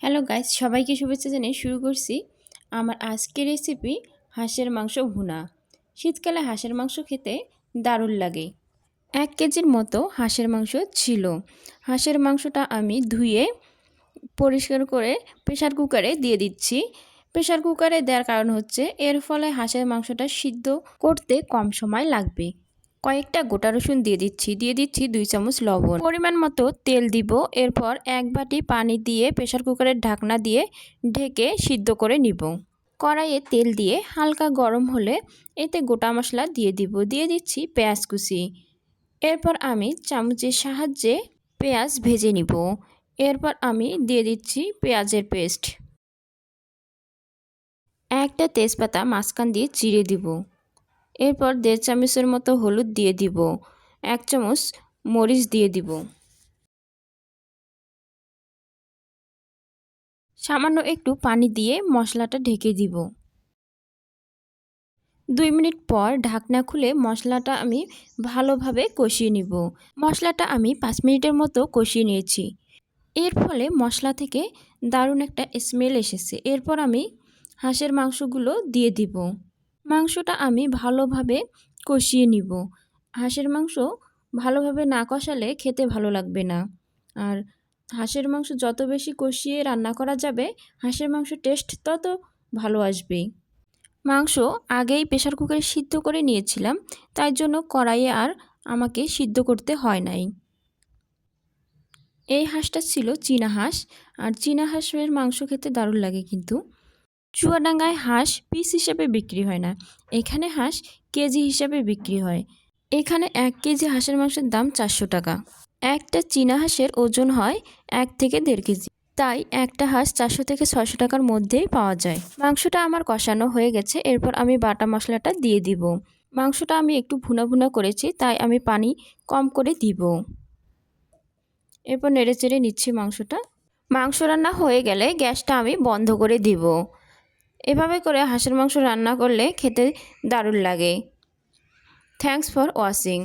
Hello guys সবাইকে শুভেচ্ছা জানিয়ে শুরু করছি আমার আজকের রেসিপি হাঁসের মাংস ভুনা। শীতকালে হাঁসের মাংস খেতে দারুণ লাগে। এক কেজির মতো হাঁসের মাংস ছিল। হাঁসের মাংসটা আমি ধুয়ে পরিষ্কার করে প্রেশার কুকারে দিয়ে দিচ্ছি। প্রেশার কুকারে দেওয়ার কারণ হচ্ছে, এর ফলে হাঁসের মাংসটা সিদ্ধ করতে কম সময় লাগবে। কয়েকটা গোটা রসুন দিয়ে দিচ্ছি। দিয়ে দিচ্ছি দুই চামচ লবণ। পরিমাণ মতো তেল দিব। এরপর এক বাটি পানি দিয়ে প্রেশার কুকারের ঢাকনা দিয়ে ঢেকে সিদ্ধ করে নিব। কড়াইয়ে তেল দিয়ে হালকা গরম হলে এতে গোটা মশলা দিয়ে দিব। দিয়ে দিচ্ছি পেঁয়াজ কুচি। এরপর আমি চামচের সাহায্যে পেঁয়াজ ভেজে নিব। এরপর আমি দিয়ে দিচ্ছি পেঁয়াজের পেস্ট। একটা তেজপাতা মাঝখান দিয়ে চিড়ে দিব। এরপর দেড় চামচের মতো হলুদ দিয়ে দিব, এক চামচ মরিচ দিয়ে দিব। সামান্য একটু পানি দিয়ে মশলাটা ঢেকে দিব। দুই মিনিট পর ঢাকনা খুলে মশলাটা আমি ভালোভাবে কষিয়ে নিব। মশলাটা আমি পাঁচ মিনিটের মতো কষিয়ে নিয়েছি। এর ফলে মশলা থেকে দারুণ একটা স্মেল এসেছে। এরপর আমি হাঁসের মাংসগুলো দিয়ে দিব। মাংসটা আমি ভালোভাবে কষিয়ে নিব। হাঁসের মাংস ভালোভাবে না কষালে খেতে ভালো লাগবে না। আর হাঁসের মাংস যত বেশি কষিয়ে রান্না করা যাবে, হাঁসের মাংস টেস্ট তত ভালো আসবে। মাংস আগেই প্রেশার কুকারে সিদ্ধ করে নিয়েছিলাম, তাই জন্য কড়াইয়ে আর আমাকে সিদ্ধ করতে হয় নাই। এই হাঁসটা ছিল চীনা হাঁস, আর চীনা হাঁসের মাংস খেতে দারুণ লাগে কিন্তু। চুয়াডাঙ্গায় হাঁস পিস হিসেবে বিক্রি হয় না। এখানে হাঁস কেজি হিসাবে বিক্রি হয়। এখানে এক কেজি হাঁসের মাংসের দাম চারশো টাকা। একটা চীনা হাঁসের ওজন হয় এক থেকে দেড় কেজি। তাই একটা হাঁস চারশো থেকে ছয়শো টাকার মধ্যেই পাওয়া যায়। মাংসটা আমার কষানো হয়ে গেছে, এরপর আমি বাটা মশলাটা দিয়ে দিব। মাংসটা আমি একটু ভুনা ভুনা করেছি, তাই আমি পানি কম করে দিব। এরপর নেড়ে চেড়ে নিচ্ছি মাংসটা। মাংস রান্না হয়ে গেলে গ্যাসটা আমি বন্ধ করে দিব। এভাবে করে হাঁসের মাংস রান্না করলে খেতে দারুণ লাগে। Thanks for watching